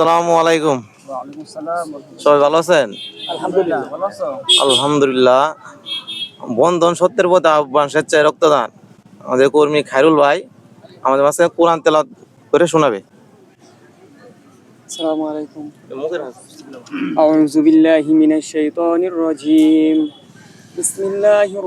আসসালামু সবাই ভালো আছেন? আলহামদুলিল্লাহ বন্ধন সত্যের পথে আহ্বান স্বেচ্ছায় রক্তদান। আমাদের কর্মী খায়রুল ভাই আমাদের মাঝে কোরআন তেলাত করে শোনাবে। আসসালামু আলাইকুম। আউযু বিল্লাহি মিনাশ শাইতানির রাজিম। বিসমিল্লাহির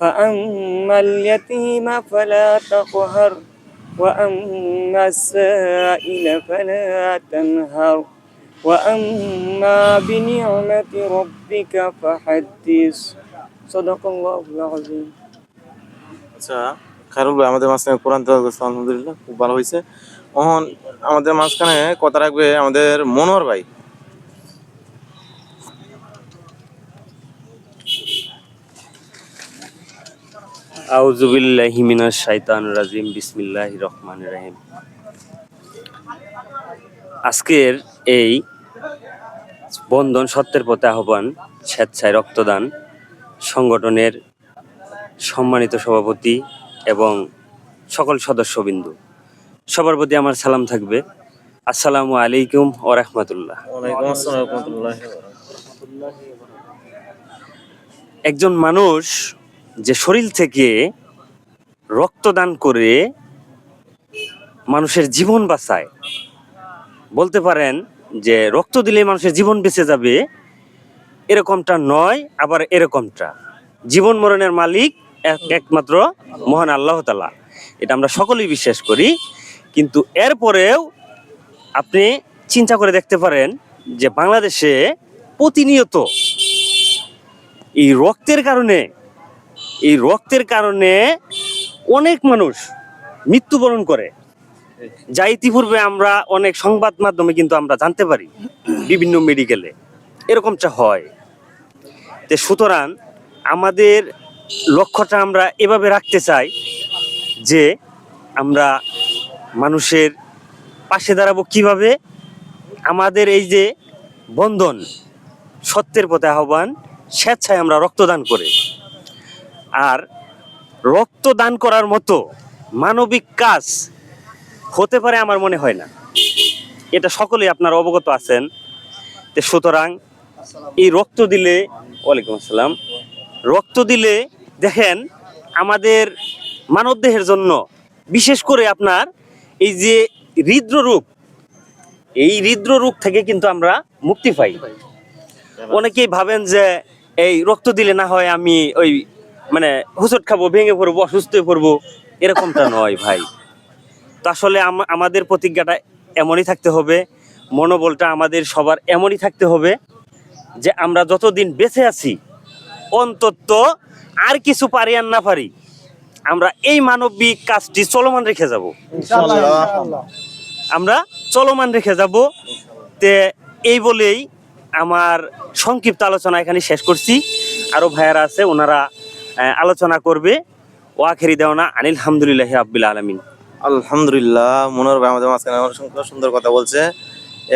فأما اليتيم فلا تقهر وأما السائل فلا تنهر وأما بنعمة ربك فحدث صدق الله العظيم আচ্ছা খায়রুল ভাই আমাদের মাঝখানে কোরআন তেলাওয়াত করছে আলহামদুলিল্লাহ খুব ভালো হয়েছে এখন আমাদের মাঝখানে কথা রাখবে আমাদের মনোহর ভাই আউজুবিল্লাহি মিনাশ শাইতানির রাজিম বিসমিল্লাহির রহমানির রহিম। আজকের এই বন্ধন সত্যের পথে আহ্বান স্বেচ্ছায় রক্তদান সংগঠনের সম্মানিত সভাপতি এবং সকল সদস্যবিন্দু। সবার প্রতি আমার সালাম থাকবে। আসসালামু আলাইকুম ও রহমতুল্লাহ। একজন মানুষ যে শরীর থেকে রক্তদান করে মানুষের জীবন বাঁচায়। বলতে পারেন যে রক্ত দিলে মানুষের জীবন বেঁচে যাবে, এরকমটা নয়, আবার এরকমটা। জীবন মরণের মালিক এক- একমাত্র মহান আল্লাহ তালা এটা আমরা সকলেই বিশ্বাস করি। কিন্তু এরপরেও আপনি চিন্তা করে দেখতে পারেন যে বাংলাদেশে প্রতিনিয়ত এই রক্তের কারণে এই রক্তের কারণে অনেক মানুষ মৃত্যুবরণ করে। যা ইতিপূর্বে আমরা অনেক সংবাদ মাধ্যমে কিন্তু আমরা জানতে পারি, বিভিন্ন মেডিকেলে এরকমটা হয়। তো সুতরাং আমাদের লক্ষ্যটা আমরা এভাবে রাখতে চাই যে আমরা মানুষের পাশে দাঁড়াবো কীভাবে? আমাদের এই যে বন্ধন, সত্যের পথে আহ্বান, স্বেচ্ছায় আমরা রক্তদান করে। আর রক্তদান করার মতো মানবিক কাজ হতে পারে আমার মনে হয় না। এটা সকলেই আপনারা অবগত আছেন তো সুতরাং এই রক্ত দিলে, ওয়ালাইকুম আসসালাম, রক্ত দিলে দেখেন আমাদের মানবদেহের জন্য বিশেষ করে আপনার এই যে হৃদ্ররোগ এই হৃদ্ররোগ থেকে কিন্তু আমরা মুক্তি পাই। অনেকেই ভাবেন যে এই রক্ত দিলে না হয় আমি ওই মানে হুসট খাব ভেঙে পড়ব অসুস্থ হয়ে পড়ব এরকমটা নয় ভাই। তো আসলে আমাদের প্রতিজ্ঞাটা এমনই থাকতে হবে মনোবলটা আমাদের সবার এমনই থাকতে হবে যে আমরা যতদিন বেঁচে আছি অন্তত আর কিছু পারি আর না পারি আমরা এই মানবিক কাজটি চলমান রেখে যাব। আমরা চলমান রেখে যাব। তে এই বলেই আমার সংক্ষিপ্ত আলোচনা এখানে শেষ করছি। আরও ভাইয়ারা আছে ওনারা আলোচনা করবে। ও আখেরি দেওনা আনিল হামদুলিল্লাহ আব্বিল আলমিন। আলহামদুলিল্লাহ মনোহর ভাই আমাদের মাঝখানে অসংখ্য সুন্দর কথা বলছে।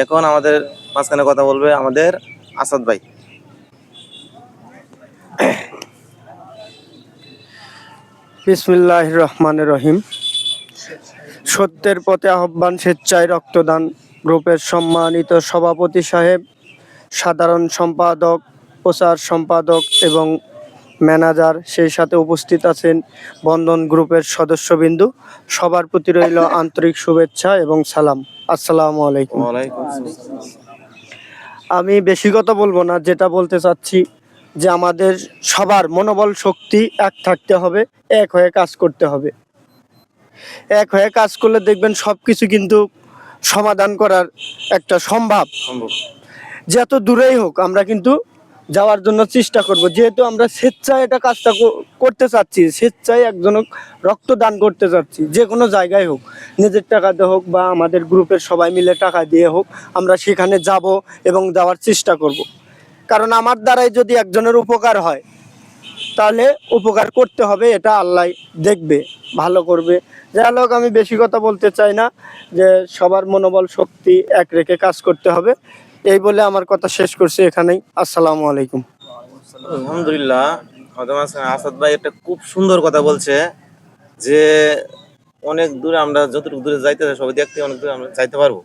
এখন আমাদের মাঝখানে কথা বলবে আমাদের আসাদ ভাই। বিসমিল্লাহ রহমান রহিম। সত্যের পথে আহ্বান স্বেচ্ছায় রক্তদান গ্রুপের সম্মানিত সভাপতি সাহেব সাধারণ সম্পাদক প্রচার সম্পাদক এবং ম্যানেজার সেই সাথে উপস্থিত আছেন বন্ধন গ্রুপের সদস্যবিন্দু। সবার প্রতি রইল আন্তরিক শুভেচ্ছা এবং সালাম। আসসালামু আলাইকুম। আমি বেশি কথা বলব না যেটা বলতে চাচ্ছি যে আমাদের সবার মনোবল শক্তি এক থাকতে হবে এক হয়ে কাজ করতে হবে। এক হয়ে কাজ করলে দেখবেন সব কিছু কিন্তু সমাধান করার একটা সম্ভব। সম্ভব। যত দূরেই হোক আমরা কিন্তু যাওয়ার জন্য চেষ্টা করব। যেহেতু আমরা স্বেচ্ছায় এটা কাজটা করতে চাচ্ছি, স্বেচ্ছায় একজন রক্তদান করতে চাচ্ছি, যে কোনো জায়গায় হোক, নিজের টাকা দিয়ে হোক বা আমাদের গ্রুপের সবাই মিলে টাকা দিয়ে হোক, আমরা সেখানে যাব এবং যাওয়ার চেষ্টা করব। কারণ আমার দ্বারাই যদি একজনের উপকার হয়, তাহলে উপকার করতে হবে, এটা আল্লাহ দেখবে, ভালো করবে। যাই হোক, আমি বেশি কথা বলতে চাই না, যে সবার মনোবল শক্তি এক রেখে কাজ করতে হবে। এই বলে আমার কথা শেষ করছি এখানেই। আসসালামু আলাইকুম। আলহামদুলিল্লাহ আসাদ ভাই একটা খুব সুন্দর কথা বলছে যে অনেক দূরে আমরা যতটুকু দূরে যাইতে চাই সবাই দেখতে অনেক দূরে আমরা যাইতে পারব।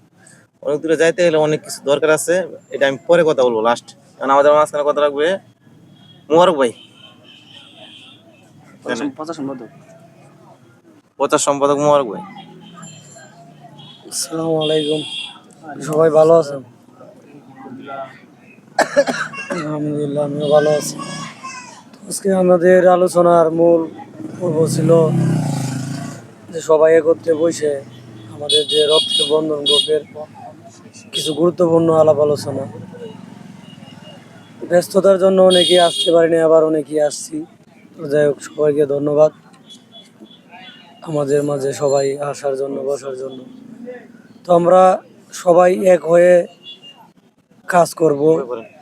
অনেক দূরে যাইতে গেলে অনেক কিছু দরকার আছে এটা আমি পরে কথা বলব লাস্ট কারণ আমাদের মাঝখানে কথা রাখবে মোবারক ভাই। প্রচার সম্পাদক মোবারক ভাই। আসসালামু আলাইকুম। সবাই ভালো আছেন? আলহামদুলিল্লাহ, আমিও ভালো আছি। আজকে আমাদের আলোচনার মূল পর্ব ছিল যে সবাই একত্রে বসে আমাদের যে রক্তের বন্ধন গ্রুপের কিছু গুরুত্বপূর্ণ আলাপ আলোচনা। ব্যস্ততার জন্য অনেকেই আসতে পারিনি, আবার অনেকেই আসছি। যাই হোক, সবাইকে ধন্যবাদ। আমাদের মাঝে সবাই আসার জন্য, বসার জন্য। তো আমরা সবাই এক হয়ে কাজ করব।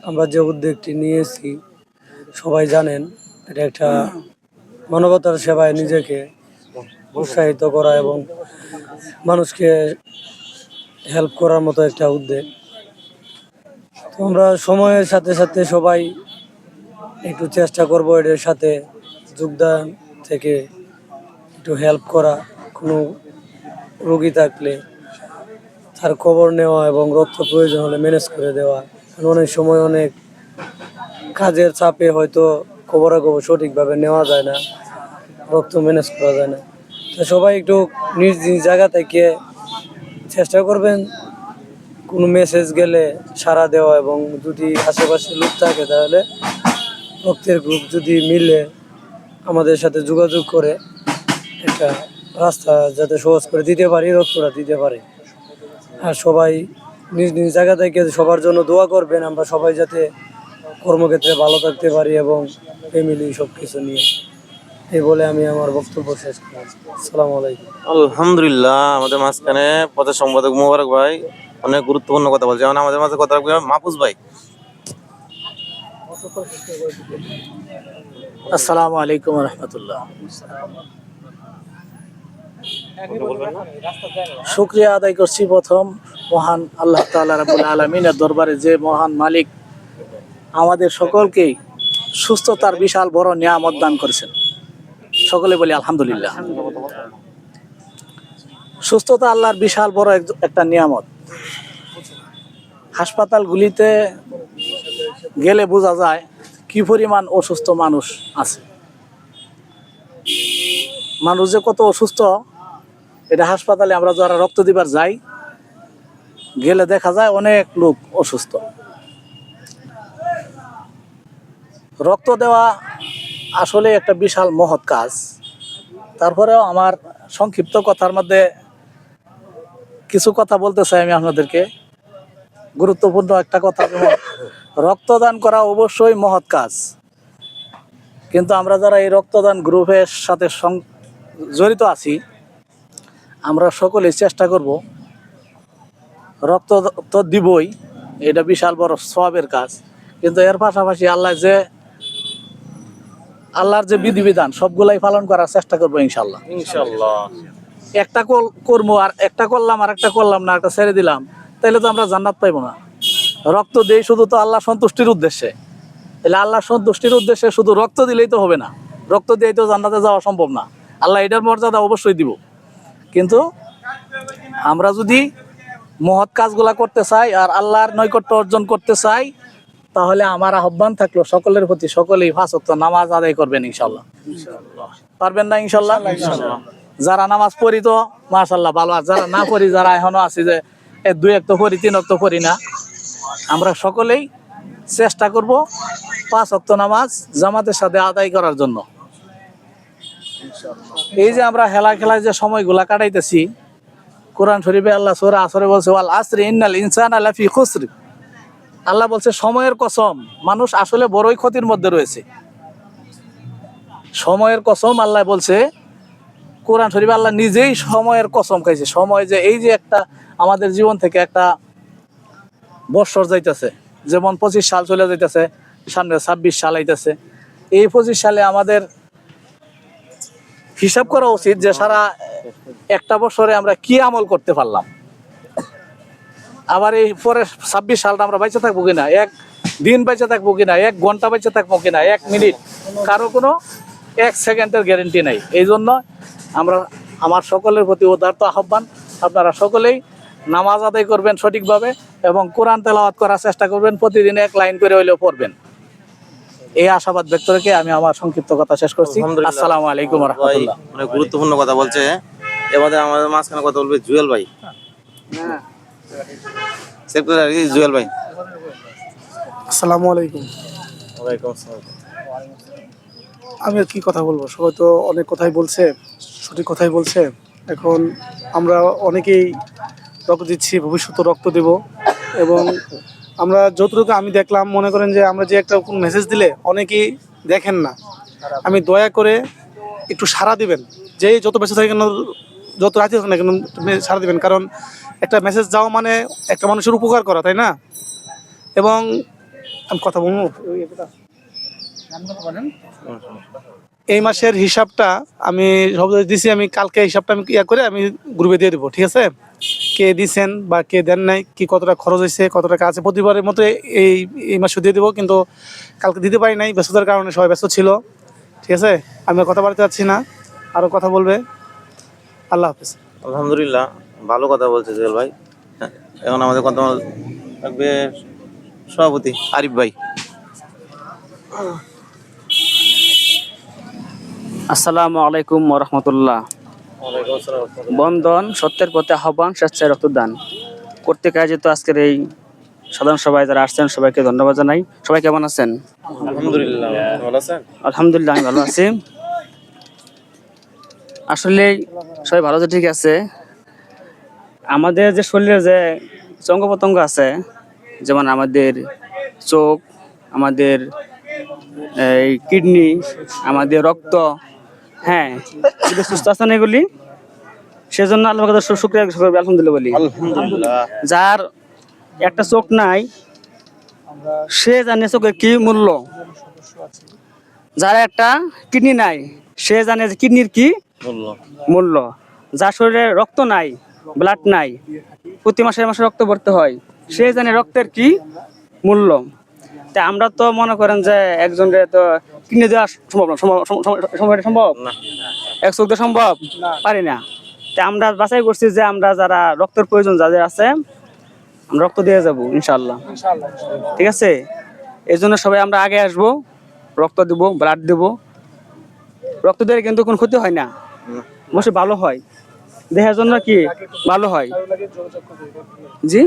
আমরা যে উদ্যোগটি নিয়েছি সবাই জানেন এটা একটা মানবতার সেবায় নিজেকে উৎসাহিত করা এবং মানুষকে হেল্প করার মতো একটা উদ্যোগ। তো আমরা সময়ের সাথে সাথে সবাই একটু চেষ্টা করব এটার সাথে যোগদান থেকে একটু হেল্প করা। কোনো রোগী থাকলে তার খবর নেওয়া এবং রক্ত প্রয়োজন হলে ম্যানেজ করে দেওয়া। কারণ অনেক সময় অনেক কাজের চাপে হয়তো খবরাখবর সঠিকভাবে নেওয়া যায় না রক্ত ম্যানেজ করা যায় না। তো সবাই একটু নিজ নিজ জায়গা থেকে চেষ্টা করবেন কোনো মেসেজ গেলে সাড়া দেওয়া এবং যদি আশেপাশে লোক থাকে তাহলে রক্তের গ্রুপ যদি মিলে আমাদের সাথে যোগাযোগ করে একটা রাস্তা যাতে সহজ করে দিতে পারি রক্তটা দিতে পারি। সবাই নিজ নিজ জায়গা থেকে সবার জন্য দোয়া করবেন। আমরা সবাই যাতে কর্মক্ষেত্রে ভালো থাকতে পারি এবং ফ্যামিলি সব কিছু নিয়ে। এই বলে আমি আমার বক্তব্য শেষ করছি। আসসালামু আলাইকুম। আলহামদুলিল্লাহ আমাদের মাঝখানে প্রচার সম্পাদক মোবারক ভাই অনেক গুরুত্বপূর্ণ কথা বলছে। যেমন আমাদের মাঝে কথা রাখবে মাহফুজ ভাই। আসসালামু আলাইকুম রহমতুল্লাহ। শুক্রিয়া আদায় করছি প্রথম মহান আল্লাহ তাআলা রাব্বুল আলামিনের দরবারে যে মহান মালিক আমাদের সকলকেই সুস্থতার বিশাল বড় নিয়ামত দান করেছেন। সকলে বলি আলহামদুলিল্লাহ। সুস্থতা আল্লাহর বিশাল বড় এক- একটা নিয়ামত। হাসপাতালগুলিতে গেলে বোঝা যায় কি পরিমাণ অসুস্থ মানুষ আছে। মানুষ যে কত অসুস্থ এটা হাসপাতালে আমরা যারা রক্ত দিবার যাই, গেলে দেখা যায় অনেক লোক অসুস্থ। রক্ত দেওয়া আসলে একটা বিশাল মহৎ কাজ। তারপরেও আমার সংক্ষিপ্ত কথার মধ্যে কিছু কথা বলতে চাই আমি আপনাদেরকে। গুরুত্বপূর্ণ একটা কথা রক্তদান করা অবশ্যই মহৎ কাজ। কিন্তু আমরা যারা এই রক্তদান গ্রুপের সাথে জড়িত আছি আমরা সকলে চেষ্টা করব রক্ত তো দিবই। এটা বিশাল বড় সবের কাজ। কিন্তু এর পাশাপাশি আল্লাহ যে আল্লাহর যে বিধিবিধান সবগুলাই পালন করার চেষ্টা করব ইনশাল্লাহ ইনশাল্লাহ একটা কল করব আর একটা করলাম আর একটা করলাম না একটা ছেড়ে দিলাম তাহলে তো আমরা জান্নাত পাইবো না। রক্ত দেই শুধু তো আল্লাহ সন্তুষ্টির উদ্দেশ্যে। তাহলে আল্লাহ সন্তুষ্টির উদ্দেশ্যে শুধু রক্ত দিলেই তো হবে না। রক্ত দিয়েই তো জান্নাতে যাওয়া সম্ভব না। আল্লাহ এটার মর্যাদা অবশ্যই দিব। কিন্তু আমরা যদি মহৎ কাজগুলা করতে চাই আর আল্লাহর নৈকট্য অর্জন করতে চাই তাহলে আমার আহ্বান থাকল সকলের প্রতি সকলেই ফাঁসক্ত নামাজ আদায় করবেন ইনশাল্লাহ পারবেন না ইনশাল্লাহ যারা নামাজ পড়ি তো মাশাল্লাহ ভালো আর যারা না পড়ি যারা এখনও আছি যে এ দুই এক তো পড়ি তিন এক তো পড়ি না। আমরা সকলেই চেষ্টা করব পাঁচ অক্ত নামাজ জামাতের সাথে আদায় করার জন্য। এই যে আমরা হেলা খেলায় যে সময়গুলা কাটাইতেছি, কোরআন শরীফে আল্লাহ সোরা আসরে বলছে, ওয়াল আসরি ইন্নাল ইনসান আলাফি খুসরি। আল্লাহ বলছে, সময়ের কসম, মানুষ আসলে বড়ই ক্ষতির মধ্যে রয়েছে। সময়ের কসম আল্লাহ বলছে, কোরআন শরীফ আল্লাহ নিজেই সময়ের কসম খাইছে। সময় যে এই যে একটা আমাদের জীবন থেকে একটা বৎসর যাইতেছে, যেমন পঁচিশ সাল চলে যাইতেছে, সামনে ছাব্বিশ সাল আইতেছে। এই পঁচিশ সালে আমাদের হিসাব করা উচিত যে সারা একটা বছরে আমরা কি আমল করতে পারলাম। আবার এই পরে ছাব্বিশ সালটা আমরা বেঁচে থাকব কিনা? এক দিন বেঁচে থাকব কিনা? এক ঘণ্টা বেঁচে থাকব কিনা? এক মিনিট। কারও কোনো এক সেকেন্ডের গ্যারেন্টি নাই। এই জন্য আমরা আমার সকলের প্রতি উদার্ত আহ্বান। আপনারা সকলেই নামাজ আদায় করবেন সঠিকভাবে এবং কোরআন তেলাওয়াত করার চেষ্টা করবেন। প্রতিদিন এক লাইন করে হইলেও পড়বেন। এই আশাবাদ ব্যক্ত রেখে আমি আমার সংক্ষিপ্ত কথা শেষ করছি। আসসালামু আলাইকুম রহমতুল্লাহ। অনেক গুরুত্বপূর্ণ কথা বলছে। এবারে আমাদের মাঝখানে কথা বলবে জুয়েল ভাই। জুয়েল ভাই। আসসালামু আলাইকুম। ওয়ালাইকুম আসসালাম। আমি আর কি কথা বলব? সবাই তো অনেক কথাই বলছে সঠিক কথাই বলছে। এখন আমরা অনেকেই রক্ত দিচ্ছি ভবিষ্যতে রক্ত দেব এবং আমরা যতটুকু আমি দেখলাম, মনে করেন যে আমরা যে একটা কোন মেসেজ দিলে অনেকেই দেখেন না। আমি দয়া করে একটু সাড়া দিবেন। যে যত বেঁচে থাকে কেন যত রাজি হোক না কেন সাড়া দিবেন। কারণ একটা মেসেজ যাওয়া মানে একটা মানুষের উপকার করা, তাই না? এবং আমি কথা বলব। এই মাসের হিসাবটা আমি সব দিছি, আমি কালকে হিসাবটা আমি ইয়া করে আমি গ্রুপে দিয়ে দেবো, ঠিক আছে? কে দিছেন বা কে দেন নাই কি কতটা খরচ হয়েছে কত টাকা আছে প্রতিবারের মতো এই এই মাসে দিয়ে দেবো কিন্তু কালকে দিতে পারি নাই ব্যস্ততার কারণে সবাই ব্যস্ত ছিল। ঠিক আছে? আমি আর কথা বলতে চাচ্ছি না আরও কথা বলবে। আল্লাহ হাফিজ। আলহামদুলিল্লাহ ভালো কথা বলছে জুয়েল ভাই। হ্যাঁ, এখন আমাদের কথা থাকবে সভাপতি আরিফ ভাই। আসসালামু আলাইকুম রহমতুল্লাহ। বন্ধন সত্যের পথে আহ্বান স্বেচ্ছায় রক্তদান। করতে কাজে তো আজকের এই সাধারণ সভায় যারা আসছেন সবাইকে ধন্যবাদ জানাই। সবাই কেমন আছেন? আলহামদুলিল্লাহ ভালো আছেন? আলহামদুলিল্লাহ আমি ভালো আছি। আসলে সবাই ভালো আছে ঠিক আছে। আমাদের যে শরীরে যে অঙ্গ প্রত্যঙ্গ আছে যেমন আমাদের চোখ আমাদের এই কিডনি আমাদের রক্ত হ্যাঁ সুস্থ আছে না এগুলি? সেজন্য আল্লাহ শুক্রিয়া করবে আলহামদুলিল্লাহ বলি। যার একটা চোখ নাই সে জানে চোখের কি মূল্য। যার একটা কিডনি নাই সে জানে যে কিডনির কি মূল্য। যার শরীরে রক্ত নাই ব্লাড নাই প্রতি মাসে মাসে রক্ত ভরতে হয় সে জানে রক্তের কি মূল্য। তা আমরা তো মনে করেন যে একজনের তো কিডনি দেওয়া সম্ভব না সম্ভব এক চোখ সম্ভব? পারি না। তা আমরা বাছাই করছি যে আমরা যারা রক্তের প্রয়োজন যাদের আছে আমরা রক্ত দিয়ে যাব ইনশাল্লাহ ঠিক আছে? এই জন্য সবাই আমরা আগে আসব রক্ত দেব ব্লাড দেব। রক্ত দিলে কিন্তু কোনো ক্ষতি হয় না। অবশ্যই ভালো হয়। দেহের জন্য কি? ভালো হয়। জি?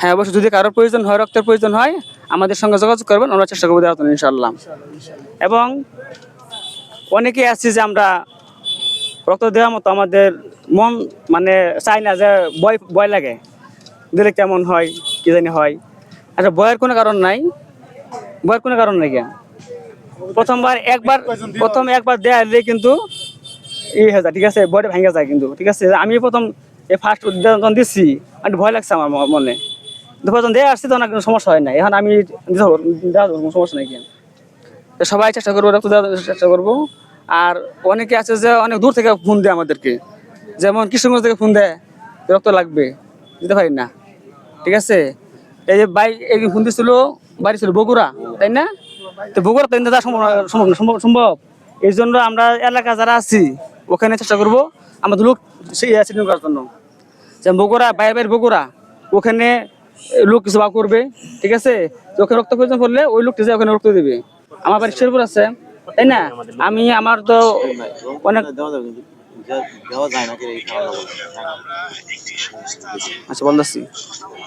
হ্যাঁ অবশ্যই যদি কারোর প্রয়োজন হয় রক্তের প্রয়োজন হয় আমাদের সঙ্গে যোগাযোগ করবেন আমরা চেষ্টা করব জন্য ইনশাল্লাহ এবং অনেকে আছে যে আমরা রক্ত দেওয়ার মতো আমাদের মন মানে চাই না যে ভয় ভয় লাগে। দিলে কেমন হয়, কি জানি হয়। আচ্ছা ভয়ের কোনো কারণ নাই। ভয়ের কোনো কারণ নাই কেন? প্রথমবার একবার, প্রথম একবার দেয়া দিলে কিন্তু ই হয়ে যায়, ঠিক আছে বডি ভেঙে যায় কিন্তু, ঠিক আছে। আমি প্রথম এই ফার্স্ট যখন দিচ্ছি একটু ভয় লাগছে আমার মনে। প্রথম দেয়া আসছে তখন কোনো সমস্যা হয় না এখন আমি দেওয়া কোনো সমস্যা নাই কেন? সবাই চেষ্টা করব চেষ্টা করব। আর অনেকে আছে যে অনেক দূর থেকে ফোন দেয় আমাদেরকে। যেমন কৃষ্ণগঞ্জ থেকে ফোন দেয় রক্ত লাগবে, দিতে পারি না। ঠিক আছে? এই যে বাই এই ফোন দিয়েছিল বাড়ি ছিল বগুড়া, তাই না? তো বগুড়া তো দেওয়া সম্ভব না- সম্ভব সম্ভব এই জন্য আমরা এলাকা যারা আছি, ওখানে চেষ্টা করব আমাদের লোক সেই অ্যাক্সিডেন্ট করার জন্য। যে বগুড়া বাইরে বাইরে বগুড়া, ওখানে লোক কিছু বা করবে, ঠিক আছে? ওখানে রক্ত প্রয়োজন করলে ওই লোকটা যে ওখানে রক্ত দেবে। আমার বাড়ি শেরপুর আছে। তাই না? আমি আমার তো অনেক আচ্ছা বলতেছি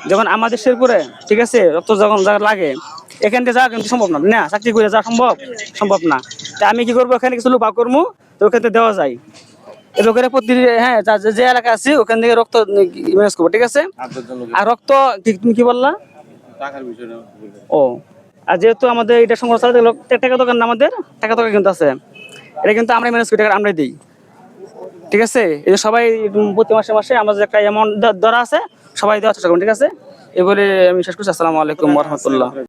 যখন আমাদের শেরপুরে ঠিক আছে রক্ত যখন যা লাগে এখান থেকে যাওয়া কিন্তু সম্ভব না না চাকরি করে যাওয়া সম্ভব সম্ভব না। তা আমি কি করব? এখানে কিছু লোক ভাগ করব তো ওখান থেকে দেওয়া যায়। করে প্রতি হ্যাঁ যে- যে এলাকা আছে ওখান থেকে রক্ত ম্যানেজ করব ঠিক আছে? আর রক্ত কি- তুমি কি বললা। ও আর যেহেতু আমাদের এটা সংগ্রহ চালাতে গেলে টাকা দোকান না আমাদের, টাকা দোকান কিন্তু আছে। এটা কিন্তু আমরা ম্যানেজ করি, টাকা আমরাই দিই। ঠিক আছে? এই যে সবাই প্রতি মাসে মাসে আমাদের একটা অ্যামাউন্ট ধরা আছে, সবাই দেওয়ার চেষ্টা করুন, ঠিক আছে? এবারে আমি শেষ করছি। আসসালামু আলাইকুম রহমতুল্লাহ।